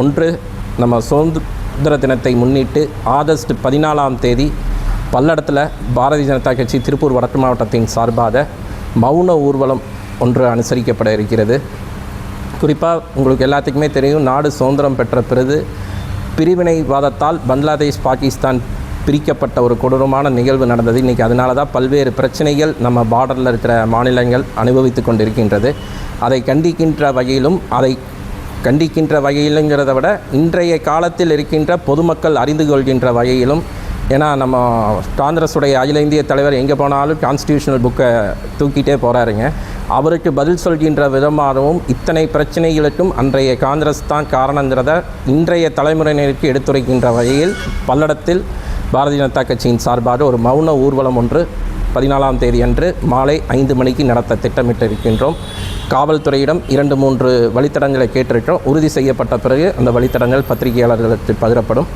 ஒன்று நம்ம சுதந்திர தினத்தை முன்னிட்டு ஆகஸ்ட் பதினாலாம் தேதி பல்லடத்தில் பாரதிய ஜனதா கட்சி திருப்பூர் வடக்கு மாவட்டத்தின் சார்பாக மௌன ஊர்வலம் ஒன்று அனுசரிக்கப்பட இருக்கிறது. குறிப்பாக உங்களுக்கு எல்லாத்துக்குமே தெரியும் நாடு சுதந்திரம் பெற்ற பிறகு பிரிவினைவாதத்தால் பங்களாதேஷ் பாகிஸ்தான் பிரிக்கப்பட்ட ஒரு கொடூரமான நிகழ்வு நடந்தது. இன்றைக்கி அதனால தான் பல்வேறு பிரச்சனைகள் நம்ம பார்டரில் இருக்கிற மாநிலங்கள் அனுபவித்து கொண்டிருக்கின்றது. அதை கண்டிக்கின்ற வகையிலும் அதை கண்டிக்கின்ற வகையிலுங்கிறத விட இன்றைய காலத்தில் இருக்கின்ற பொதுமக்கள் அறிந்து கொள்கின்ற வகையிலும் ஏன்னா நம்ம காங்கிரஸுடைய அகில இந்திய தலைவர் எங்கே போனாலும் கான்ஸ்டியூஷனல் புக்கை தூக்கிட்டே போகிறாருங்க அவருக்கு பதில் சொல்கின்ற விதமாகவும் இத்தனை பிரச்சனைகளுக்கும் அன்றைய காங்கிரஸ் தான் காரணங்கிறத இன்றைய தலைமுறையினருக்கு எடுத்துரைக்கின்ற வகையில் பல்லடத்தில் பாரதிய ஜனதா கட்சியின் சார்பாக ஒரு மௌன ஊர்வலம் ஒன்று பதினாலாம் தேதி அன்று மாலை ஐந்து மணிக்கு நடத்த திட்டமிட்டிருக்கின்றோம். காவல்துறையிடம் இரண்டு மூன்று வழித்தடங்களை கேட்டிருக்கிறோம். உறுதி செய்யப்பட்ட பிறகு அந்த வழித்தடங்கள் பத்திரிகையாளர்களுக்கு பகிரப்படும்.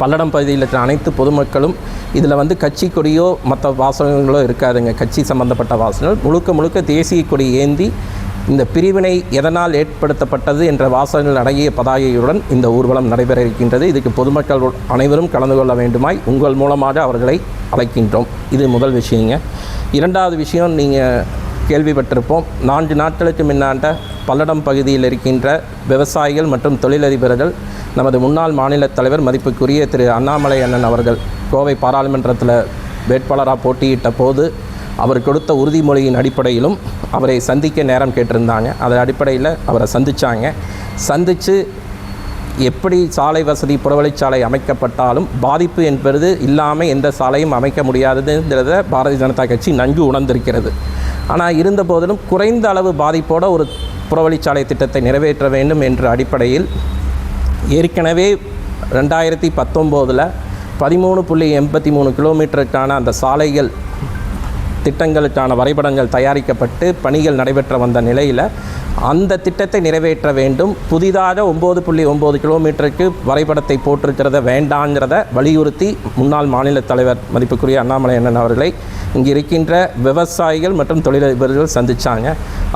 பல்லடம் பகுதியில் இருக்கிற அனைத்து பொதுமக்களும் இதில் வந்து கட்சி கொடியோ மற்ற வாசகங்களோ இருக்காதுங்க. கட்சி சம்பந்தப்பட்ட வாசகங்கள். முழுக்க முழுக்க தேசிய கொடி ஏந்தி இந்த பிரிவினை எதனால் ஏற்படுத்தப்பட்டது என்ற வாசகங்கள் அடங்கிய பதாகையுடன் இந்த ஊர்வலம் நடைபெற இருக்கின்றது. இதுக்கு பொதுமக்கள் அனைவரும் கலந்து கொள்ள வேண்டுமாய் உங்கள் மூலமாக அவர்களை அழைக்கின்றோம். இது முதல் விஷயங்க. இரண்டாவது விஷயம் நீங்கள் கேள்விப்பட்டிருப்போம். நான்கு நாட்களுக்கு முன்னாண்ட பல்லடம் பகுதியில் இருக்கின்ற விவசாயிகள் மற்றும் தொழிலதிபர்கள் நமது முன்னாள் மாநில தலைவர் மதிப்புக்குரிய திரு அண்ணாமலை அண்ணன் அவர்கள் கோவை பாராளுமன்றத்தில் வேட்பாளராக போட்டியிட்ட போது அவர் கொடுத்த உறுதிமொழியின் அடிப்படையிலும் அவரை சந்திக்க நேரம் கேட்டிருந்தாங்க. அதன் அடிப்படையில் அவரை சந்தித்தாங்க சந்தித்து எப்படி சாலை வசதி புறவழிச்சாலை அமைக்கப்பட்டாலும் பாதிப்பு என்பது இல்லாமல் எந்த சாலையும் அமைக்க முடியாதுங்கிறத பாரதிய ஜனதா கட்சி நன்கு உணர்ந்திருக்கிறது. ஆனால் இருந்த போதிலும் குறைந்த அளவு பாதிப்போட ஒரு புறவழிச்சாலை திட்டத்தை நிறைவேற்ற வேண்டும் என்ற அடிப்படையில் ஏற்கனவே ரெண்டாயிரத்தி பத்தொம்போதில் பதிமூணு புள்ளி எண்பத்தி மூணு கிலோமீட்டருக்கான அந்த சாலைகள் திட்டங்களுக்கான வரைபடங்கள் தயாரிக்கப்பட்டு பணிகள் நடைபெற்ற வந்த நிலையில் அந்த திட்டத்தை நிறைவேற்ற வேண்டும். புதிதாக ஒம்பது புள்ளி ஒம்பது கிலோமீட்டருக்கு வரைபடத்தை போட்டிருக்கிறத வேண்டாங்கிறத வலியுறுத்தி முன்னாள் மாநில தலைவர் மதிப்புக்குரிய அண்ணாமலை அண்ணன் அவர்களை இங்கே இருக்கின்ற விவசாயிகள் மற்றும் தொழிலதிபர்கள் சந்தித்தாங்க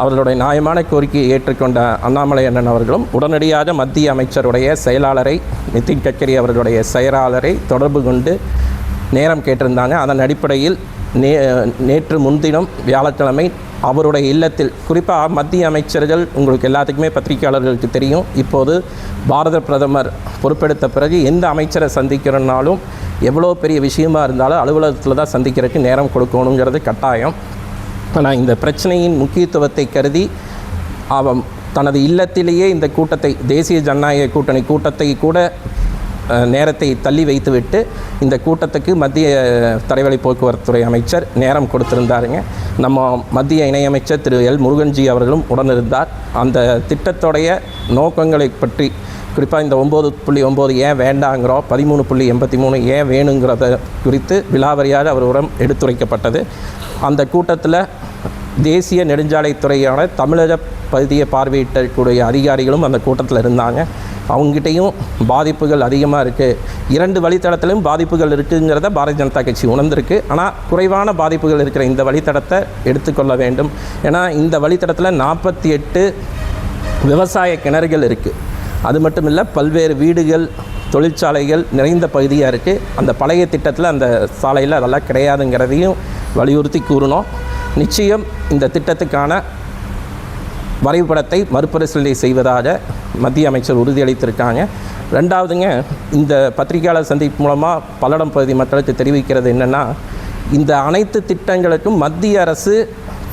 அவர்களுடைய நியாயமான கோரிக்கையை ஏற்றுக்கொண்ட அண்ணாமலை அண்ணன் அவர்களும் உடனடியாக மத்திய அமைச்சருடைய செயலாளரை நிதின் கட்கரி அவர்களுடைய செயலாளரை தொடர்பு கொண்டு நேரம் கேட்டிருந்தாங்க. அதன் அடிப்படையில் நே நேற்று முன்தினம் வியாழக்கிழமை அவருடைய இல்லத்தில் குறிப்பாக மத்திய அமைச்சர்கள் உங்களுக்கு எல்லாத்துக்குமே பத்திரிகையாளர்களுக்கு தெரியும். இப்போது பாரத பிரதமர் பொறுப்பெடுத்த பிறகு எந்த அமைச்சரை சந்திக்கிறனாலும் எவ்வளோ பெரிய விஷயமா இருந்தாலும் அலுவலகத்தில் தான் சந்திக்கிறதுக்கு நேரம் கொடுக்கணுங்கிறது கட்டாயம். ஆனால் இந்த பிரச்சனையின் முக்கியத்துவத்தை கருதி அவன் தனது இல்லத்திலேயே இந்த கூட்டத்தை தேசிய ஜனநாயக கூட்டணி கூட்டத்தை கூட நேரத்தை தள்ளி வைத்துவிட்டு இந்த கூட்டத்துக்கு மத்திய தரைவழி போக்குவரத்துறை அமைச்சர் நேரம் கொடுத்திருந்தாருங்க. நம்ம மத்திய இணையமைச்சர் திரு. எல். முருகன்ஜி அவர்களும் உடனிருந்தார். அந்த திட்டத்துடைய நோக்கங்களை பற்றி குறிப்பாக இந்த ஒம்பது புள்ளி ஒம்பது ஏன் வேண்டாங்கிறோம் பதிமூணு புள்ளி எண்பத்தி மூணு ஏன் வேணுங்கிறத குறித்து விலாவரியாக உரம் எடுத்துரைக்கப்பட்டது. அந்த கூட்டத்தில் தேசிய நெடுஞ்சாலைத்துறையான தமிழக பகுதியை பார்வையிட்டக்கூடிய அதிகாரிகளும் அந்த கூட்டத்தில் இருந்தாங்க. அவங்ககிட்டையும் பாதிப்புகள் அதிகமாக இருக்குது இரண்டு வழித்தடத்திலும் பாதிப்புகள் இருக்குங்கிறத பாரதிய ஜனதா கட்சி உணர்ந்திருக்கு. ஆனால் குறைவான பாதிப்புகள் இருக்கிற இந்த வழித்தடத்தை எடுத்துக்கொள்ள வேண்டும். ஏன்னா இந்த வழித்தடத்தில் நாற்பத்தி எட்டு விவசாய கிணறுகள் இருக்குது அது மட்டும் இல்லை பல்வேறு வீடுகள் தொழிற்சாலைகள் நிறைந்த பகுதியாக இருக்குது அந்த பழைய திட்டத்தில் அந்த சாலையில் அதெல்லாம் கிடையாதுங்கிறதையும் வலியுறுத்தி கூறினோம் நிச்சயம் இந்த திட்டத்துக்கான வரைபடத்தை மறுபரிசீலனை செய்வதாக மத்திய அமைச்சர் உறுதியளித்திருக்காங்க. ரெண்டாவதுங்க இந்த பத்திரிகையாளர் சந்திப்பு மூலமாக பல்லடம் பகுதி மக்களுக்கு தெரிவிக்கிறது என்னென்னா இந்த அனைத்து திட்டங்களுக்கும் மத்திய அரசு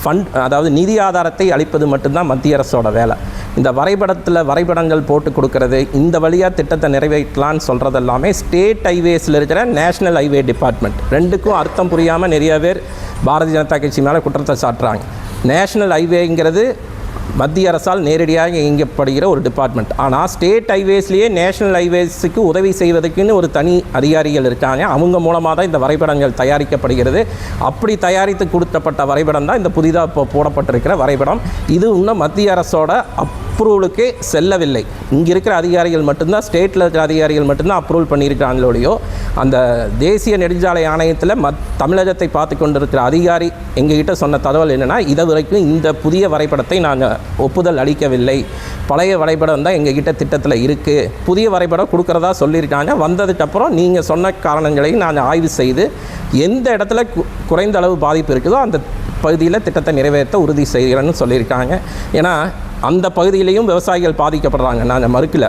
ஃபண்ட் அதாவது நிதி ஆதாரத்தை அளிப்பது மட்டும்தான் மத்திய அரசோட வேலை. இந்த வரைபடத்தில் வரைபடங்கள் போட்டு கொடுக்கறது இந்த வழியாக திட்டத்தை நிறைவேற்றலான்னு சொல்கிறது எல்லாமே ஸ்டேட் ஹைவேஸில் இருக்கிற நேஷ்னல் ஹைவே டிபார்ட்மெண்ட் ரெண்டுக்கும் அர்த்தம் புரியாமல் நிறைய பேர் பாரதிய ஜனதா கட்சி மேலே குற்றத்தை சாட்டுறாங்க. நேஷ்னல் ஹைவேங்கிறது மத்திய அரசால் நேரடியாக இயங்கப்படுகிற ஒரு டிபார்ட்மெண்ட் ஆனால் ஸ்டேட் ஹைவேஸ்லேயே நேஷனல் ஹைவேஸுக்கு உதவி செய்வதற்குன்னு ஒரு தனி அதிகாரிகள் இருக்காங்க. அவங்க மூலமாக தான் இந்த வரைபடங்கள் தயாரிக்கப்படுகிறது. அப்படி தயாரித்து கொடுக்கப்பட்ட வரைபடம் தான் இந்த புதிதாக இப்போ போடப்பட்டிருக்கிற வரைபடம். இது இன்னும் மத்திய அரசோட அப் அப்ரூவலுக்கு செல்லவில்லை. இங்கே இருக்கிற அதிகாரிகள் மட்டும்தான் ஸ்டேட்டில் இருக்கிற அதிகாரிகள் மட்டும்தான் அப்ரூவல் பண்ணியிருக்காங்களோடையோ அந்த தேசிய நெடுஞ்சாலை ஆணையத்தில் மத் தமிழகத்தை பார்த்து கொண்டிருக்கிற அதிகாரி எங்ககிட்ட சொன்ன தகவல் என்னென்னா இது வரைக்கும் இந்த புதிய வரைபடத்தை நாங்கள் ஒப்புதல் அளிக்கவில்லை. பழைய வரைபடம் தான் எங்ககிட்ட திட்டத்தில் இருக்குது புதிய வரைபடம் கொடுக்குறதா சொல்லியிருக்காங்க. வந்ததுக்கப்புறம் நீங்கள் சொன்ன காரணங்களையும் நான் ஆய்வு செய்து எந்த இடத்துல கு- குறைந்த அளவு பாதிப்பு இருக்குதோ அந்த பகுதியில் திட்டத்தை நிறைவேற்ற உறுதி செய்கிறேன்னு சொல்லியிருக்காங்க. ஏன்னா அந்த பகுதியிலையும் விவசாயிகள் பாதிக்கப்படுறாங்க. நாங்கள் மறுக்கல.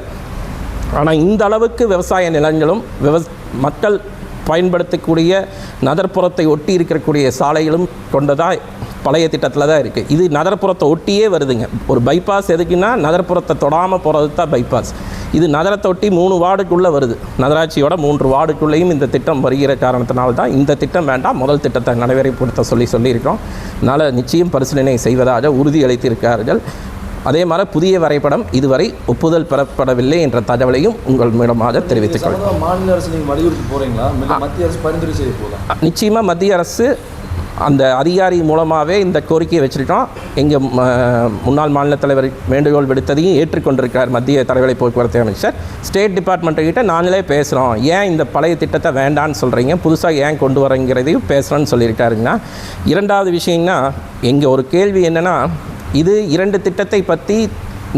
ஆனால் இந்த அளவுக்கு விவசாய நிலங்களும் விவஸ் மக்கள் பயன்படுத்தக்கூடிய நகர்ப்புறத்தை ஒட்டி இருக்கக்கூடிய சாலைகளும் கொண்டதாக பழைய திட்டத்தில் தான் இருக்குது இது நகர்ப்புறத்தை ஒட்டியே வருதுங்க. ஒரு பைபாஸ் எதுக்குன்னா நகர்ப்புறத்தை தொடாமல் போகிறது தான் பைபாஸ் இது நகரத்தை ஒட்டி மூணு வார்டுக்குள்ளே வருது. நகராட்சியோட மூன்று வார்டுக்குள்ளேயும் இந்த திட்டம் வருகிற காரணத்தினால தான் இந்த திட்டம் வேண்டாம் முதல் திட்டத்தை நடைமுறைப்படுத்த சொல்லி சொல்லியிருக்கோம் அதனால் நிச்சயம் பரிசீலனை செய்வதாக உறுதியளித்திருக்கிறார்கள். அதே மாதிரி புதிய வரைபடம் இதுவரை ஒப்புதல் பெறப்படவில்லை என்ற தகவலையும் உங்கள் மூலமாக தெரிவித்துக் சம்பந்தமா மாநில அரசு நீங்கள் வலியுறுத்தி போகிறீங்களா மத்திய அரசு பரிந்துரை செய்ய போதா? நிச்சயமாக மத்திய அரசு அந்த அதிகாரி மூலமாகவே இந்த கோரிக்கையை வச்சுருக்கோம். எங்கள் முன்னாள் மாநில தலைவர் வேண்டுகோள் விடுத்ததையும் ஏற்றுக்கொண்டிருக்கார் மத்திய தடவை போக்குவரத்து அமைச்சர். ஸ்டேட் டிபார்ட்மெண்ட்டு கிட்ட நாங்களே பேசுகிறோம் ஏன் இந்த பழைய திட்டத்தை வேண்டான்னு சொல்கிறீங்க புதுசாக ஏன் கொண்டு வரங்கிறதையும் பேசுகிறோன்னு சொல்லியிருக்காருங்கன்னா இரண்டாவது விஷயம்னா எங்கள் ஒரு கேள்வி என்னென்னா இது இரண்டு திட்டத்தை பற்றி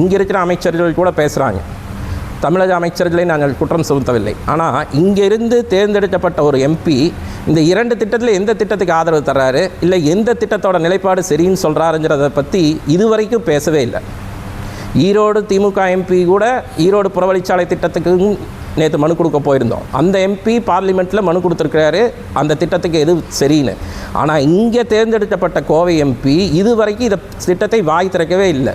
இங்கே இருக்கிற அமைச்சர்கள் கூட பேசுகிறாங்க தமிழக அமைச்சர்களை நாங்கள் குற்றம் சுமத்தவில்லை. ஆனால் இங்கிருந்து தேர்ந்தெடுக்கப்பட்ட ஒரு எம்பி இந்த இரண்டு திட்டத்தில் எந்த திட்டத்துக்கு ஆதரவு தர்றாரு? இல்லை எந்த திட்டத்தோட நிலைப்பாடு சரின்னு சொல்கிறாருங்கிறத பற்றி இதுவரைக்கும் பேசவே இல்லை. ஈரோடு திமுக எம்பி கூட ஈரோடு புறவழிச்சாலை திட்டத்துக்கு நேற்று மனு கொடுக்க போயிருந்தோம். அந்த எம்பி பார்லிமெண்ட்டில் மனு கொடுத்துருக்கிறாரு. அந்த திட்டத்துக்கு எது சரின்னு. ஆனால் இங்கே தேர்ந்தெடுக்கப்பட்ட கோவை எம்பி இதுவரைக்கும் இந்த திட்டத்தை வாய் திறக்கவே இல்லை.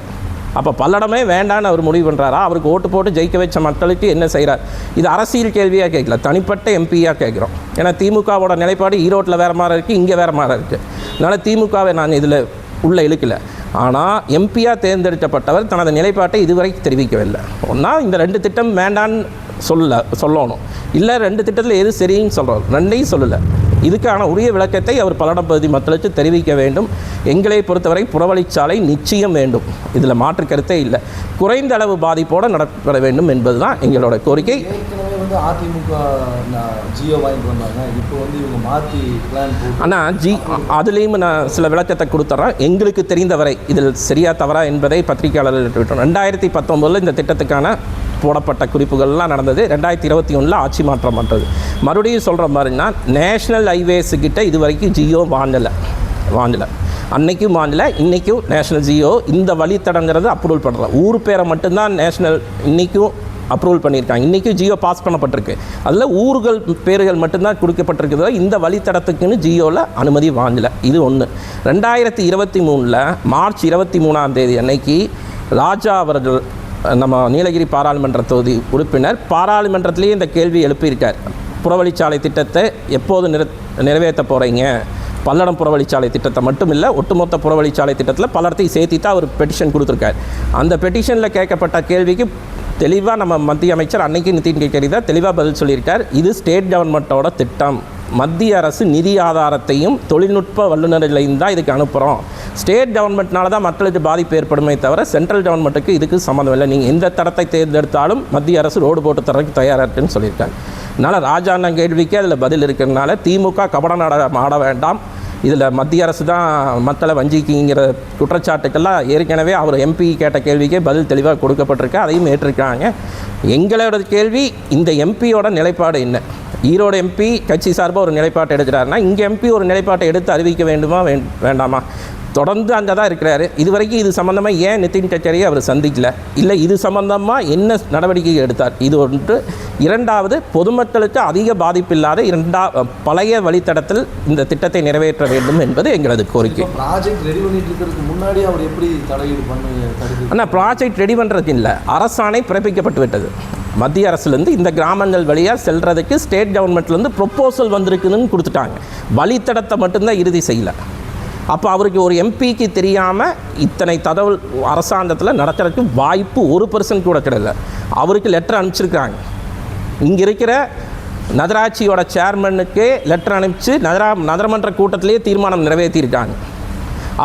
அப்போ பல்லடமே வேண்டான்னு அவர் முடிவு பண்ணுறாரா அவருக்கு ஓட்டு போட்டு ஜெயிக்க வச்ச மக்களுக்கு என்ன செய்கிறார் இது அரசியல் கேள்வியாக கேட்கல தனிப்பட்ட எம்பியாக கேட்குறோம் ஏன்னா திமுகவோட நிலைப்பாடு ஈரோட்டில் வேறு மாதிரி இருக்குது இங்கே வேறு மாதிரி இருக்குது அதனால் திமுகவை நான் இதில் உள்ளே இழுக்கல. ஆனால் எம்பியாக தேர்ந்தெடுக்கப்பட்டவர் தனது நிலைப்பாட்டை இதுவரைக்கும் தெரிவிக்கவில்லை. ஒன்றா இந்த ரெண்டு திட்டம் வேண்டான்னு சொல்ல சொல்லணும். இல்லை ரெண்டு திட்டத்தில் எது சரின்னு சொல்கிறோம் ரெண்டையும் சொல்லலை. இதுக்கான உரிய விளக்கத்தை அவர் பல்லடம் பகுதி மக்களுக்கு தெரிவிக்க வேண்டும். எங்களை பொறுத்தவரை புறவழிச்சாலை நிச்சயம் வேண்டும். இதில் மாற்று கருத்தே இல்லை. குறைந்த அளவு பாதிப்போடு நடப்பட வேண்டும் என்பதுதான் எங்களோட கோரிக்கை. ஏற்கனவே வந்து அதிமுக நான் ஜியோ வாங்கிட்டு வந்தாங்க. இப்போ வந்து இவங்க மாற்றி பிளான் போட்டு ஆனால் ஜி அதுலேயும் நான் சில விளக்கத்தை கொடுத்துட்றேன் எங்களுக்கு தெரிந்தவரை இதில் சரியா தவறா என்பதை பத்திரிகையாளர்கள் விட்டோம் ரெண்டாயிரத்தி பத்தொம்போதில் இந்த திட்டத்துக்கான போடப்பட்ட குறிப்புகள்லாம் நடந்தது. ரெண்டாயிரத்தி இருபத்தி ஒன்றில் ஆட்சி மாற்றம் பண்ணுறது மறுபடியும் சொல்கிற மாதிரின்னா நேஷ்னல் ஹைவேஸுக்கிட்ட இது வரைக்கும் ஜியோ வாங்கலை. வாங்கலை. அன்னைக்கும் வாங்கல இன்றைக்கும் நேஷ்னல் ஜியோ இந்த வழித்தடங்கிறது அப்ரூவல் பண்ணுறோம் ஊர் பேரை மட்டும்தான் நேஷ்னல் இன்றைக்கும் அப்ரூவல் பண்ணியிருக்காங்க. இன்றைக்கும் ஜியோ பாஸ் பண்ணப்பட்டிருக்கு. அதில் ஊர்கள் பேர்கள் மட்டும்தான் கொடுக்கப்பட்டிருக்குதோ இந்த வழித்தடத்துக்குன்னு ஜியோவில் அனுமதி வாங்கலை. இது ஒன்று ரெண்டாயிரத்தி இருபத்தி மூணில் மார்ச் இருபத்தி மூணாம் தேதி அன்னைக்கு ராஜா அவர்கள் நம்ம நீலகிரி பாராளுமன்ற தொகுதி உறுப்பினர் பாராளுமன்றத்திலேயே இந்த கேள்வி எழுப்பியிருக்கார். புறவழிச்சாலை திட்டத்தை எப்போது நிற நிறைவேற்ற போகிறீங்க பல்லடம் புறவழிச்சாலை திட்டத்தை மட்டும் இல்லை ஒட்டுமொத்த புறவழிச்சாலை திட்டத்தில் பல்லடத்தையும் சேர்த்து தான் அவர் பெட்டிஷன் கொடுத்துருக்காரு. அந்த பெட்டிஷனில் கேட்கப்பட்ட கேள்விக்கு தெளிவாக நம்ம மத்திய அமைச்சர் அன்னைக்கு நிதின் கட்கரி தான் தெளிவாக பதில் சொல்லியிருக்கார். இது ஸ்டேட் கவர்மெண்ட்டோட திட்டம். மத்திய அரசு நிதி ஆதாரத்தையும் தொழில்நுட்ப வல்லுநர்களையும் தான் இதுக்கு அனுப்புகிறோம் ஸ்டேட் கவர்மெண்ட்னால தான் மக்களுக்கு பாதிப்பு ஏற்படுமே தவிர சென்ட்ரல் கவர்மெண்ட்டுக்கு இதுக்கு சம்மந்தம் இல்லை. நீங்கள் எந்த தரத்தை தேர்ந்தெடுத்தாலும் மத்திய அரசு ரோடு போட்டு தரக்கு தயாராக இருக்குன்னு சொல்லியிருக்காங்க. அதனால் ராஜா அண்ணன் கேள்விக்கு அதில் பதில் இருக்கிறதுனால திமுக கபட நாடகம் ஆட வேண்டாம். இதில் மத்திய அரசு தான் மக்களை வஞ்சிக்கிங்கிற குற்றச்சாட்டுக்கெல்லாம் ஏற்கனவே அவர் எம்பி கேட்ட கேள்விக்கே பதில் தெளிவாக கொடுக்கப்பட்டிருக்கு. அதையும் ஏற்றிருக்காங்க. எங்களோட கேள்வி இந்த எம்பியோட நிலைப்பாடு என்ன? ஈரோடு எம்பி கட்சி சார்பாக ஒரு நிலைப்பாட்டை எடுக்கிறாருன்னா இங்கே எம்பி ஒரு நிலைப்பாட்டை எடுத்து அறிவிக்க வேண்டுமா வேண்டாமா? தொடர்ந்து அங்கே தான் இருக்கிறாரு. இது வரைக்கும் இது சம்மந்தமாக ஏன் நிதின் கட்கரியை அவர் சந்திக்கல? இல்லை இது சம்மந்தமாக என்ன நடவடிக்கை எடுத்தார்? இது ஒன்று. இரண்டாவது பொதுமக்களுக்கு அதிக பாதிப்பில்லாத இரண்டா பழைய வழித்தடத்தில் இந்த திட்டத்தை நிறைவேற்ற வேண்டும் என்பது எங்களது கோரிக்கை. ப்ராஜெக்ட் ரெடி பண்ணிட்டு இருக்கிறதுக்கு முன்னாடி அவர் எப்படி தலையீடு பண்ணி தடுக்கு ஆனால் ப்ராஜெக்ட் ரெடி பண்ணுறதுக்கு இல்லை அரசாணை பிறப்பிக்கப்பட்டு விட்டது. மத்திய அரசுலேருந்து இந்த கிராமங்கள் வழியாக செல்றதுக்கு ஸ்டேட் கவர்மெண்ட்லேருந்து ப்ரொப்போசல் வந்திருக்குதுன்னு கொடுத்துட்டாங்க. வழித்தடத்தை மட்டும்தான் இறுதி செய்யலை. அப்போ அவருக்கு ஒரு எம்பிக்கு தெரியாமல் இத்தனை தகவல் அரசாங்கத்தில் நடக்கிறதுக்கு வாய்ப்பு ஒரு பர்சன்ட் கூட கிடையாது அவருக்கு லெட்டர் அனுப்பிச்சிருக்காங்க. இங்கே இருக்கிற நகராட்சியோட சேர்மனுக்கு லெட்டர் அனுப்பிச்சு நகரா நகரமன்ற கூட்டத்திலேயே தீர்மானம் நிறைவேற்றியிருக்காங்க.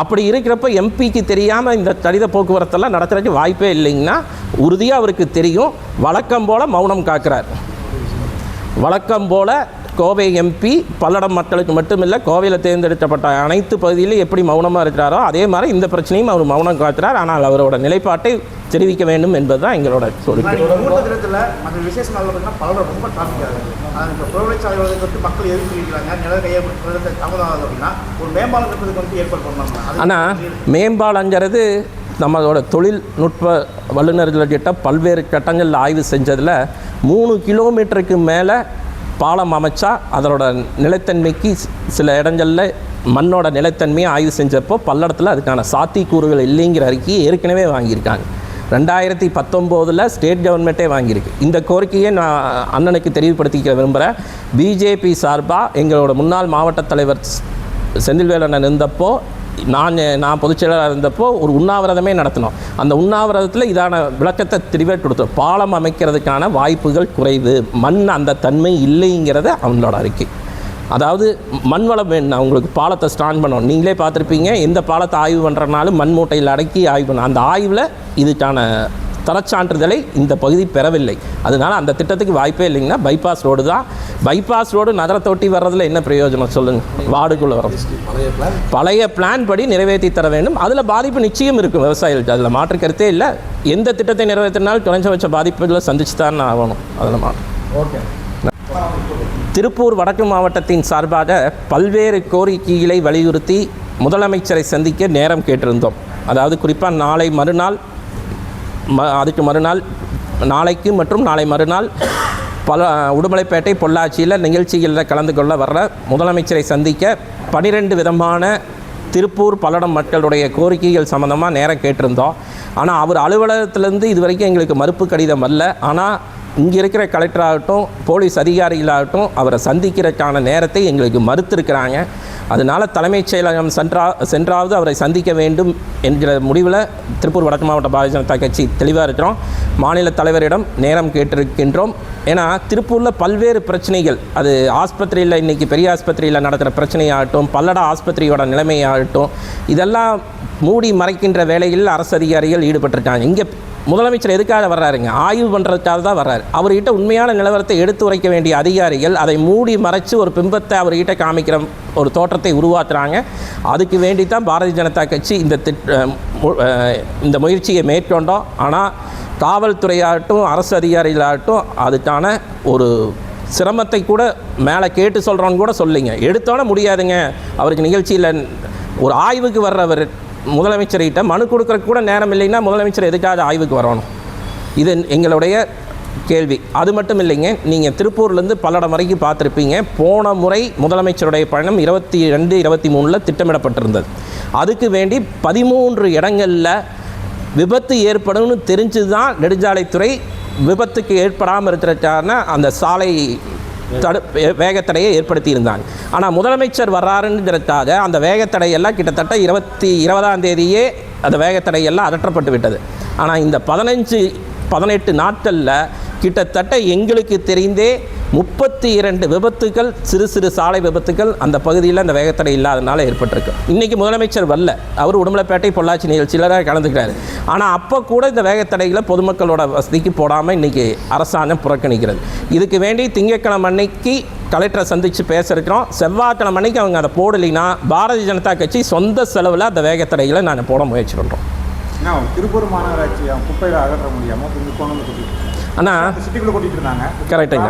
அப்படி இருக்கிறப்ப எம்பிக்கு தெரியாமல் இந்த கடித போக்குவரத்தெல்லாம் நடத்துறதுக்கு வாய்ப்பே இல்லைங்கன்னா உறுதியாக அவருக்கு தெரியும். வழக்கம் போல் மௌனம் காக்கிறார். வழக்கம் போல் கோவை எம்பி பல்லடம் மக்களுக்கு மட்டுமில்லை கோவையில் தேர்ந்தெடுக்கப்பட்ட அனைத்து பகுதியிலும் எப்படி மௌனமாக இருக்கிறாரோ அதே மாதிரி இந்த பிரச்சனையும் அவர் மௌனம் காக்கிறார் ஆனால் அவரோட நிலைப்பாட்டை தெரிவிக்க வேண்டும் என்பதுதான் எங்களோட கோரிக்கை. ஆனால் மேம்பாலங்கிறது நம்மளோட தொழில்நுட்ப வல்லுநர்கள்கிட்ட பல்வேறு கட்டங்களில் ஆய்வு செஞ்சதில் மூணு கிலோமீட்டருக்கு மேலே பாலம் அமைச்சா அதனோட நிலைத்தன்மைக்கு சில இடங்களில் மண்ணோட நிலைத்தன்மையை ஆய்வு செஞ்சப்போ பல்லடத்தில் அதுக்கான சாத்தியக்கூறுகள் இல்லைங்கிற அறிக்கையை ஏற்கனவே வாங்கியிருக்காங்க. ரெண்டாயிரத்தி பத்தொம்போதில் ஸ்டேட் கவர்மெண்ட்டே வாங்கியிருக்கு. இந்த கோரிக்கையை நான் அண்ணனுக்கு தெளிவுபடுத்திக்க விரும்புகிறேன் பிஜேபி சார்பாக எங்களோட முன்னாள் மாவட்ட தலைவர் ஸ்- செந்தில்வேலன் இருந்தப்போ நான் நான் பொதுச்செயலாளர் இருந்தப்போ ஒரு உண்ணாவிரதமே நடத்தினோம். அந்த உண்ணாவிரதத்தில் இதான விளக்கத்தை தெளிவாக கொடுத்தோம். பாலம் அமைக்கிறதுக்கான வாய்ப்புகள் குறைவு. மண் அந்த தன்மை இல்லைங்கிறத அவங்களோட அறிக்கை. அதாவது மண் வளம் வேணும். அவங்களுக்கு பாலத்தை ஸ்டாண்ட் பண்ணணும் நீங்களே பார்த்துருப்பீங்க எந்த பாலத்தை ஆய்வு பண்ணுறனாலும் மண் மூட்டையில் அடக்கி ஆய்வு பண்ணணும் அந்த ஆய்வில் இதுக்கான தரச்சான்றிதழை இந்த பகுதி பெறவில்லை. அதனால அந்த திட்டத்துக்கு வாய்ப்பே இல்லைங்கன்னா பைபாஸ் ரோடு தான். பைபாஸ் ரோடு நகரத்தை ஒட்டி வர்றதுல என்ன பிரயோஜனம் சொல்லுங்கள் வார்டுக்குள்ளே வரும் பழைய பிளான் படி நிறைவேற்றி தர வேண்டும். அதில் பாதிப்பு நிச்சயம் இருக்கும் விவசாயிகளுக்கு. அதில் மாற்று கருத்தே இல்லை. எந்த திட்டத்தை நிறைவேற்றினாலும் குறைஞ்சபட்ச பாதிப்புகளை சந்திச்சு தான் ஆகணும். அதில் மாற்று. ஓகே திருப்பூர் வடக்கு மாவட்டத்தின் சார்பாக பல்வேறு கோரிக்கைகளை வலியுறுத்தி முதலமைச்சரை சந்திக்க நேரம் கேட்டிருந்தோம். அதாவது குறிப்பாக நாளை மறுநாள் ம அதுக்கு மறுநாள் நாளைக்கு மற்றும் நாளை மறுநாள் பல உடுமலைப்பேட்டை பொள்ளாச்சியில் நிகழ்ச்சிகளில் கலந்து கொள்ள வர்ற முதலமைச்சரை சந்திக்க பனிரெண்டு விதமான திருப்பூர் பல்லடம் மக்களுடைய கோரிக்கைகள் சம்மந்தமாக நேரம் கேட்டிருந்தோம். ஆனால் அவர் அலுவலகத்திலேருந்து இது வரைக்கும் எங்களுக்கு மறுப்பு கடிதம் அல்ல ஆனால் இங்கே இருக்கிற கலெக்டராகட்டும் போலீஸ் அதிகாரிகளாகட்டும் அவரை சந்திக்கிறதுக்கான நேரத்தை எங்களுக்கு மறுத்திருக்கிறாங்க. அதனால் தலைமைச் செயலகம் சென்றா சென்றாவது அவரை சந்திக்க வேண்டும் என்கிற முடிவில் திருப்பூர் வடக்கு மாவட்ட பாரதிய ஜனதா கட்சி தெளிவாக இருக்கிறோம். மாநில தலைவரிடம் நேரம் கேட்டிருக்கின்றோம். ஏன்னா திருப்பூரில் பல்வேறு பிரச்சனைகள் அது ஆஸ்பத்திரியில் இன்றைக்கி பெரிய ஆஸ்பத்திரியில் நடக்கிற பிரச்சனையாகட்டும் பல்லட ஆஸ்பத்திரியோட நிலைமையாகட்டும் இதெல்லாம் மூடி மறைக்கின்ற வேலைகளில் அரசு அதிகாரிகள் ஈடுபட்டிருக்காங்க. இங்கே முதலமைச்சர் எதுக்காக வர்றாருங்க? ஆய்வு பண்ணுறதுக்காக தான் வர்றாரு. அவர்கிட்ட உண்மையான நிலவரத்தை எடுத்து உரைக்க வேண்டிய அதிகாரிகள் அதை மூடி மறைச்சு ஒரு பிம்பத்தை அவர்கிட்ட காமிக்கிற ஒரு தோற்றத்தை உருவாக்குறாங்க. அதுக்கு வேண்டி தான் பாரதிய ஜனதா கட்சி இந்த திட் இந்த முயற்சியை மேற்கொண்டோம். ஆனால் காவல்துறையாகட்டும் அரசு அதிகாரிகளாகட்டும் அதுக்கான ஒரு சிரமத்தை கூட மேலே கேட்டு சொல்கிறோன்னு கூட சொல்லிங்க. எடுத்தோன்னே முடியாதுங்க. அவருக்கு நிகழ்ச்சியில் ஒரு ஆய்வுக்கு வர்றவர் முதலமைச்சர்கிட்ட மனு கொடுக்கறதுக்கு கூட நேரம் இல்லைன்னா முதலமைச்சர் எதுக்காக ஆய்வுக்கு வரணும். இது எங்களுடைய கேள்வி. அது மட்டும் இல்லைங்க நீங்கள் திருப்பூர்லேருந்து பல்லடம் வரைக்கும் பார்த்துருப்பீங்க போன முறை முதலமைச்சருடைய பயணம் இருபத்தி ரெண்டு இருபத்தி மூணில் திட்டமிடப்பட்டிருந்தது. அதுக்கு வேண்டி பதிமூன்று இடங்களில் விபத்து ஏற்படும்னு தெரிஞ்சு தான் நெடுஞ்சாலைத்துறை விபத்துக்கு ஏற்படாமல் இருக்கிறதுக்கான அந்த சாலை தடு வேகத்தடையை ஏற்படுத்தியிருந்தாங்க ஆனால் முதலமைச்சர் வர்றாருங்கிறதுக்காக அந்த வேகத்தடையெல்லாம் கிட்டத்தட்ட இருபத்தி இருபதாம் தேதியே அந்த வேகத்தடையெல்லாம் அகற்றப்பட்டு விட்டது. ஆனால் இந்த பதினஞ்சு பதினெட்டு நாட்களில் கிட்டத்தட்ட எங்களுக்கு தெரிந்தே முப்பத்தி இரண்டு விபத்துகள் சிறு சிறு சாலை விபத்துகள் அந்த பகுதியில் அந்த வேகத்தடை இல்லாதனால ஏற்பட்டிருக்கு. இன்றைக்கி முதலமைச்சர் வரல. அவர் உடுமலைப்பேட்டை பொள்ளாச்சி நிகழ்ச்சியில் தான் கலந்துக்கிறாரு. ஆனால் அப்போ கூட இந்த வேகத்தடைகளை பொதுமக்களோட வசதிக்கு போடாமல் இன்றைக்கி அரசாங்கம் புறக்கணிக்கிறது. இதுக்கு வேண்டி திங்கட்கிழமை அன்னைக்கு கலெக்டரை சந்தித்து பேசியிருக்கிறோம். செவ்வாய்க்கிழமை அன்னைக்கு அவங்க அதை போடலைன்னா பாரதிய ஜனதா கட்சி சொந்த செலவில் அந்த வேகத்தடைகளை நாங்கள் போட முயற்சி பண்ணுறோம் திருப்பூர் மாநகராட்சி குப்பையில் அகற்ற முடியாமல் கொண்டு அண்ணா கரெக்டுங்க.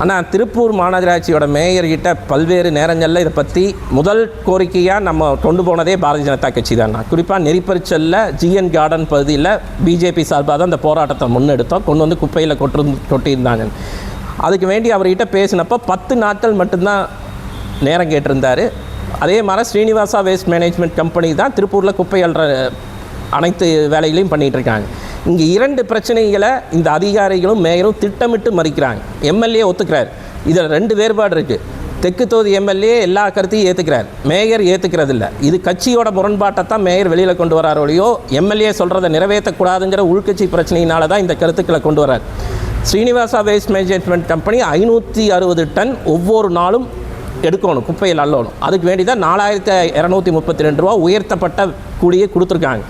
அண்ணா திருப்பூர் மாநகராட்சியோட மேயர்கிட்ட பல்வேறு நேரங்களில் இதை பற்றி முதல் கோரிக்கையாக நம்ம கொண்டு போனதே பாரதிய ஜனதா கட்சி தான் குறிப்பாக நெறிப்பரிச்சலில் ஜிஎன் கார்டன் பகுதியில் பிஜேபி சார்பாக தான் அந்த போராட்டத்தை முன்னெடுத்தோம். கொண்டு வந்து குப்பையில் கொட்டு கொட்டியிருந்தாங்க. அதுக்கு வேண்டி அவர்கிட்ட பேசினப்போ பத்து நாட்கள் மட்டும்தான் நேரம் கேட்டிருந்தார். அதே மாதிரி ஸ்ரீனிவாசா வேஸ்ட் மேனேஜ்மெண்ட் கம்பெனி தான் திருப்பூரில் குப்பை அள்ளுற அனைத்து வேலைகளையும் பண்ணிகிட்ருக்காங்க இங்கே இரண்டு பிரச்சனைகளை இந்த அதிகாரிகளும் மேயரும் திட்டமிட்டு மறிக்கிறாங்க. எம்எல்ஏ ஒத்துக்கிறார். இதில் ரெண்டு வேறுபாடு இருக்குது தெற்கு தொகுதி எம்எல்ஏ எல்லா கருத்தையும் ஏற்றுக்கிறார் மேயர் ஏற்றுக்கிறது இல்லை இது கட்சியோட முரண்பாட்டை தான் மேயர் வெளியில் கொண்டு வரார் ஒழியோ எம்எல்ஏ சொல்கிறத நிறைவேற்றக்கூடாதுங்கிற உள்கட்சி பிரச்சனையினால தான் இந்த கருத்துக்களை கொண்டு வரார். ஸ்ரீனிவாசா வேஸ்ட் மேனேஜ்மெண்ட் கம்பெனி ஐநூற்றி அறுபது டன் ஒவ்வொரு நாளும் எடுக்கணும் குப்பையில் அள்ளணும். அதுக்கு வேண்டி தான் நாலாயிரத்தி இரநூத்தி முப்பத்தி ரெண்டு ரூபா உயர்த்தப்பட்ட கூலியை கொடுத்துருக்காங்க.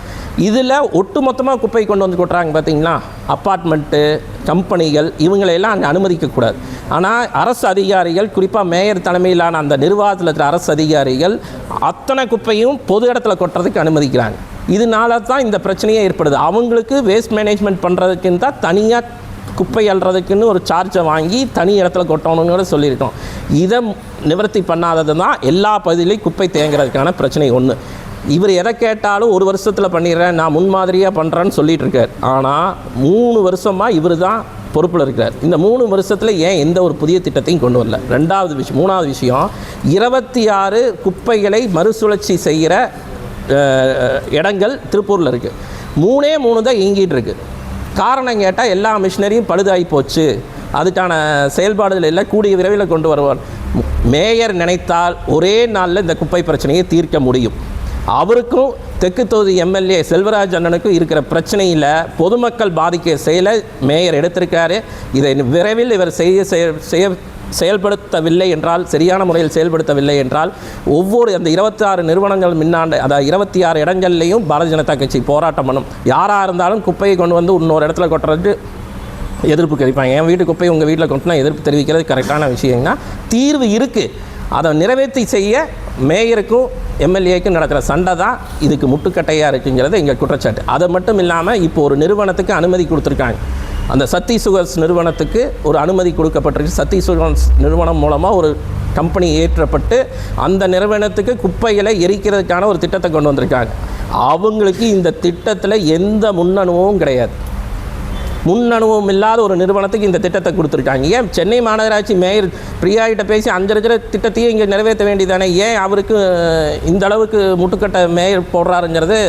இதில் ஒட்டுமொத்தமாக குப்பை கொண்டு வந்து கொட்டுறாங்க பார்த்தீங்களா அப்பார்ட்மெண்ட்டு கம்பெனிகள் இவங்களையெல்லாம் அங்கே அனுமதிக்கக்கூடாது ஆனால் அரசு அதிகாரிகள் குறிப்பாக மேயர் தலைமையிலான அந்த நிர்வாகத்தில் இருக்கிற அரசு அதிகாரிகள் அத்தனை குப்பையும் பொது இடத்துல கொட்டுறதுக்கு அனுமதிக்கிறாங்க. இதனால தான் இந்த பிரச்சனையே ஏற்படுது. அவங்களுக்கு வேஸ்ட் மேனேஜ்மெண்ட் பண்ணுறதுக்குன்னு தான் தனியாக குப்பை அள்ளுறதுக்குன்னு ஒரு சார்ஜை வாங்கி தனி இடத்துல கொட்டணுங்கிற சொல்லியிருக்கோம். இதை நிவர்த்தி பண்ணாதது தான் எல்லா பகுதியிலையும் குப்பை தேங்குறதுக்கான பிரச்சனை ஒன்று இவர் எதை கேட்டாலும் ஒரு வருஷத்தில் பண்ணிடுறேன் நான் முன்மாதிரியாக பண்ணுறேன்னு சொல்லிட்டு இருக்கார் ஆனால் மூணு வருஷமாக இவர் தான் பொறுப்பில் இருக்கிறார். இந்த மூணு வருஷத்தில் ஏன் எந்த ஒரு புதிய திட்டத்தையும் கொண்டு வரல? ரெண்டாவது விஷயம் மூணாவது விஷயம் இருபத்தி ஆறு குப்பைகளை மறுசுழற்சி செய்கிற இடங்கள் திருப்பூரில் இருக்குது மூணே மூணு தான் இயங்கிட்டு இருக்குது காரணம் கேட்டால் எல்லா மிஷினரியும் பழுதாகி போச்சு. அதுக்கான செயல்பாடுகள் எல்லாம் கூடிய விரைவில் கொண்டு வருவார். மேயர் நினைத்தால் ஒரே நாளில் இந்த குப்பை பிரச்சனையை தீர்க்க முடியும். அவருக்கும் தெற்கு தொகுதி எம்எல்ஏ செல்வராஜ் அண்ணனுக்கும் இருக்கிற பிரச்சனையில் பொதுமக்கள் பாதிக்க செயலை மேயர் எடுத்திருக்காரு. இதை விரைவில் இவர் செய்ய செய்ய செயல்படுத்தவில்லை என்றால் சரியான முறையில் செயல்படுத்தவில்லை என்றால் ஒவ்வொரு அந்த இருபத்தாறு நிறுவனங்கள் மின்னாண்டு அதாவது இருபத்தி ஆறு இடங்கள்லையும் பாரதிய ஜனதா கட்சி போராட்டம் பண்ணும். யாராக இருந்தாலும் குப்பையை கொண்டு வந்து இன்னொரு இடத்துல கொட்டுறது எதிர்ப்பு கிடைப்பாங்க என் வீட்டு குப்பையை உங்கள் வீட்டில் கொட்டினா எதிர்ப்பு தெரிவிக்கிறது கரெக்டான விஷயம்னா தீர்வு இருக்குது அதை நிறைவேற்றி செய்ய மேயருக்கும் எம்எல்ஏக்கும் நடக்கிற சண்டை தான் இதுக்கு முட்டுக்கட்டையாக இருக்குங்கிறது எங்கள் குற்றச்சாட்டு. அது மட்டும் இல்லாமல் இப்போ ஒரு நிறுவனத்துக்கு அனுமதி கொடுத்துருக்காங்க. அந்த சத்தி சுகர்ஸ் நிறுவனத்துக்கு ஒரு அனுமதி கொடுக்கப்பட்டிருக்கு. சத்தி சுகர்ஸ் நிறுவனம் மூலமாக ஒரு கம்பெனி ஏற்றப்பட்டு அந்த நிறுவனத்துக்கு குப்பைகளை எரிக்கிறதுக்கான ஒரு திட்டத்தை கொண்டு வந்திருக்காங்க. அவங்களுக்கு இந்த திட்டத்தில் எந்த முன்னணுவும் கிடையாது. முன் அனுபவம் இல்லாத ஒரு நிறுவனத்துக்கு இந்த திட்டத்தை கொடுத்துருக்காங்க. ஏன் சென்னை மாநகராட்சி மேயர் பிரியாகிட்ட பேசி அஞ்சு லட்ச திட்டத்தையும் இங்கே நிறைவேற்ற வேண்டியதானே? ஏன் அவருக்கு இந்த அளவுக்கு முட்டுக்கட்டை மேயர் போடுறாருங்கிறது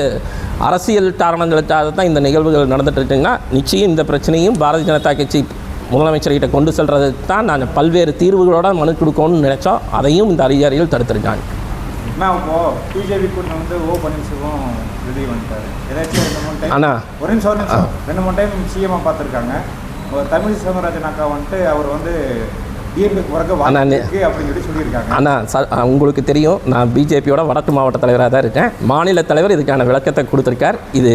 அரசியல் காரணங்களுக்காக தான் இந்த நிகழ்வுகள் நடந்துட்டு இருக்குன்னா நிச்சயம் இந்த பிரச்சனையும் பாரதிய ஜனதா கட்சி முதலமைச்சர்கிட்ட கொண்டு செல்றது தான் நாங்கள் பல்வேறு தீர்வுகளோட மனு கொடுக்கணும்னு நினச்சோம். அதையும் இந்த அதிகாரிகள் தடுத்திருக்காங்க. நான் இப்போ பிஜேபி கூட வந்து ஓ பன்னீர்செல்வம் வெளியே வந்துட்டாரு. ஏதாச்சும் ரெண்டு மூணு டைம் அண்ணா. ஒரு நிமிஷம் ஒரு நிமிஷம். ரெண்டு மூணு டைம் சிஎம்மாக பார்த்துருக்காங்க. ஒரு தமிழ் சவுந்தரராஜன் அக்கா வந்துட்டு அவர் வந்து அண்ணா, உங்களுக்கு தெரியும் நான் பிஜேபியோட வடக்கு மாவட்ட தலைவராக தான் இருக்கேன். மாநில தலைவர் இதுக்கான விளக்கத்தை கொடுத்துருக்கார். இது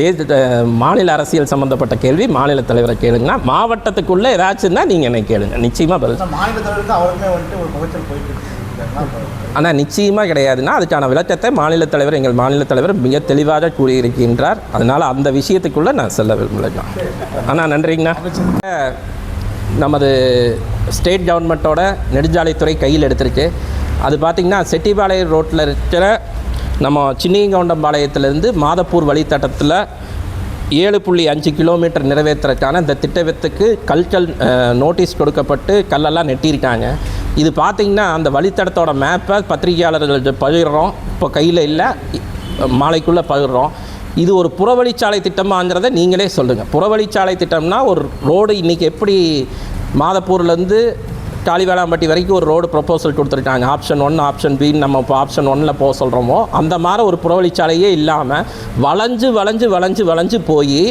தேச மாநில அரசியல் சம்மந்தப்பட்ட கேள்வி. மாநில தலைவரை கேளுங்கன்னா மாவட்டத்துக்குள்ளே ஏதாச்சும்னா நீங்கள் என்னை கேளுங்க. நிச்சயமாக பதில் மாநில தலைவருக்கு அவருக்குமே வந்துட்டு ஒரு புகைச்சல் போயிட்டு ஆனால் நிச்சயமாக கிடையாதுன்னா அதுக்கான விளக்கத்தை மாநில தலைவர் எங்கள் மாநில தலைவர் மிக தெளிவாக கூறியிருக்கின்றார். அதனால் அந்த விஷயத்துக்குள்ளே நான் செல்ல விரும்பலைங்க ஆனால் நன்றிங்கண்ணா. நமது ஸ்டேட் கவர்மெண்ட்டோட நெடுஞ்சாலைத்துறை கையில் எடுத்திருக்கு. அது பார்த்திங்கன்னா செட்டிபாளையம் ரோட்டில் இருக்கிற நம்ம சின்னியங்கவுண்டம்பாளையத்திலேருந்து மாதப்பூர் வழித்தட்டத்தில் ஏழு புள்ளி அஞ்சு கிலோமீட்டர் நிறைவேற்றுறதுக்கான இந்த திட்டத்துக்கு கல்கல் நோட்டீஸ் கொடுக்கப்பட்டு கல்லெல்லாம் நெட்டியிருக்காங்க. இது பார்த்திங்கன்னா அந்த வழித்தடத்தோட மேப்பை பத்திரிகையாளர்கள்ட்ட பகிர்றோம். இப்போ கையில் இல்லை மாலைக்குள்ளே பகிர்றோம். இது ஒரு புறவழிச்சாலை திட்டமாங்கிறத நீங்களே சொல்லுங்கள் புறவழிச்சாலை திட்டம்னா ஒரு ரோடு இன்றைக்கி எப்படி மாதப்பூர்லேருந்து காளிவேளாம்பட்டி வரைக்கும் ஒரு ரோடு ப்ரொப்போசல் கொடுத்துருக்காங்க. ஆப்ஷன் ஒன் ஆப்ஷன் பின்னு நம்ம இப்போ ஆப்ஷன் ஒன்னில் போக சொல்கிறோமோ அந்த மாதிரி ஒரு புறவழிச்சாலையே இல்லாமல் வளைஞ்சு வளைஞ்சு வளைஞ்சு வளைஞ்சு போய்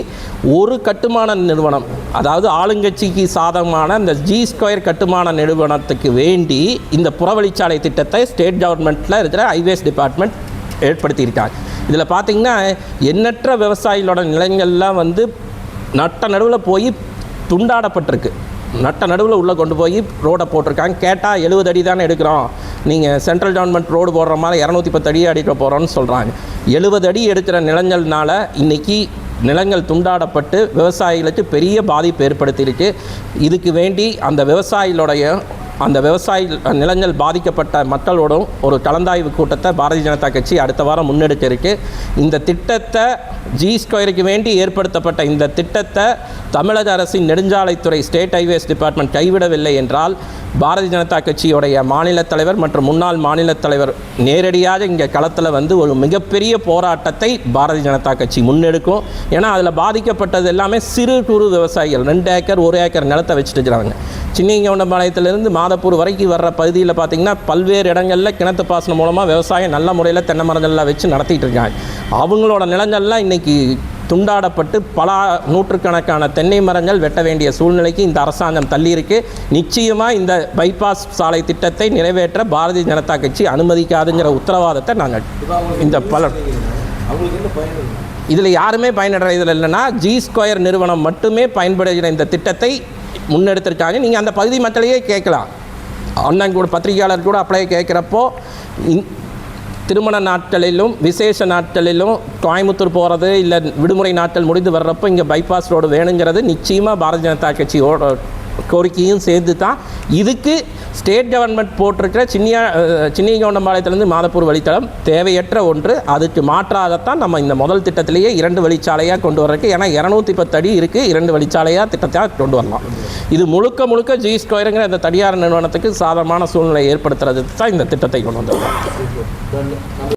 ஒரு கட்டுமான நிறுவனம் அதாவது ஆளுங்கட்சிக்கு சாதகமான இந்த ஜி ஸ்கொயர் கட்டுமான நிறுவனத்துக்கு வேண்டி இந்த புறவழிச்சாலை திட்டத்தை ஸ்டேட் கவர்மெண்ட்டில் இருக்கிற ஹைவேஸ் டிபார்ட்மெண்ட் ஏற்படுத்தியிருக்காங்க. இதில் பார்த்தீங்கன்னா எண்ணற்ற விவசாயிகளோட நிலங்கள்லாம் வந்து நட்ட நடுவில் போய் துண்டாடப்பட்டிருக்கு. நட்ட நடுவில் உள்ளே கொண்டு போய் ரோடை போட்டிருக்காங்க. கேட்டால் எழுபது அடி தானே எடுக்கிறோம். நீங்கள் சென்ட்ரல் கவர்மெண்ட் ரோடு போடுற மாதிரி இரநூத்தி பத்து அடி அடிக்க போகிறோன்னு சொல்கிறாங்க எழுபது அடி எடுக்கிற நிலங்கள்னால இன்றைக்கி நிலங்கள் துண்டாடப்பட்டு விவசாயிகளுக்கு பெரிய பாதிப்பு ஏற்படுத்தியிருக்கு. இதுக்கு வேண்டி அந்த விவசாயிகளுடைய அந்த விவசாய நிலங்கள் பாதிக்கப்பட்ட மக்களோடும் ஒரு கலந்தாய்வு கூட்டத்தை பாரதிய ஜனதா கட்சி அடுத்த வாரம் முன்னெடுத்திருக்கு. இந்த திட்டத்தை ஜி ஸ்கொயருக்கு வேண்டி ஏற்படுத்தப்பட்ட இந்த திட்டத்தை தமிழக அரசின் நெடுஞ்சாலைத்துறை ஸ்டேட் ஹைவேஸ் டிபார்ட்மெண்ட் கைவிடவில்லை என்றால் பாரதிய ஜனதா கட்சியுடைய மாநில தலைவர் மற்றும் முன்னாள் மாநில தலைவர் நேரடியாக இங்கே களத்தில் வந்து ஒரு மிகப்பெரிய போராட்டத்தை பாரதிய ஜனதா கட்சி முன்னெடுக்கும். ஏன்னா அதில் பாதிக்கப்பட்டது எல்லாமே சிறு குறு விவசாயிகள். ரெண்டு ஏக்கர் ஒரு ஏக்கர் நிலத்தை வச்சுட்டு இருக்கிறாங்க. சின்னிங்கவுண்டம்பாளையத்திலிருந்து மாதப்பூர் வரைக்கும் வர்ற பகுதியில் பார்த்திங்கன்னா பல்வேறு இடங்களில் கிணத்து பாசனம் மூலமாக விவசாயம் நல்ல முறையில் தென்னை மரங்கள்லாம் வச்சு நடத்திட்டு இருக்காங்க. அவங்களோட நிலங்கள்லாம் இன்றைக்கி துண்டாடப்பட்டு பல நூற்றுக்கணக்கான தென்னை மரங்கள் வெட்ட வேண்டிய சூழ்நிலைக்கு இந்த அரசாங்கம் தள்ளியிருக்கு. நிச்சயமாக இந்த பைபாஸ் சாலை திட்டத்தை நிறைவேற்ற பாரதிய ஜனதா கட்சி அனுமதிக்காதுங்கிற உத்தரவாதத்தை நாங்கள் இந்த பல இதில் யாருமே பயனடைற இதில் இல்லைன்னா ஜி ஸ்கொயர் நிறுவனம் மட்டுமே பயன்படுகிற இந்த திட்டத்தை முன்னெடுத்திருக்காங்க. நீங்கள் அந்த பகுதி மக்களையே கேட்கலாம். அண்ணன் கூட பத்திரிகையாளர் கூட அப்படியே கேட்குறப்போ திருமண நாட்களிலும் விசேஷ நாட்களிலும் கோயம்புத்தூர் போகிறது இல்லை விடுமுறை நாட்கள் முடிந்து வர்றப்போ இங்கே பைபாஸ் ரோடு வேணுங்கிறது நிச்சயமாக பாரதிய ஜனதா கட்சியோட கோரிக்கையும் சேர்ந்து தான் இதுக்கு ஸ்டேட் கவர்மெண்ட் போட்டிருக்கிற சின்னியா அஹ், மாதப்பூர் வழித்தடம் தேவையற்ற ஒன்று. அதுக்கு மாற்றாகத்தான் நம்ம இந்த முதல் திட்டத்திலேயே இரண்டு வழிச்சாலையாக கொண்டு வர்றதுக்கு ஏன்னா இரநூத்தி பத்து அடி இருக்குது இரண்டு வழிச்சாலையாக திட்டத்தை கொண்டு வரலாம். இது முழுக்க முழுக்க ஜி ஸ்கொயருங்கிற இந்த தனியார் நிறுவனத்துக்கு சாதகமான சூழ்நிலை ஏற்படுத்துறது தான் இந்த திட்டத்தை கொண்டு வந்திருக்கோம்.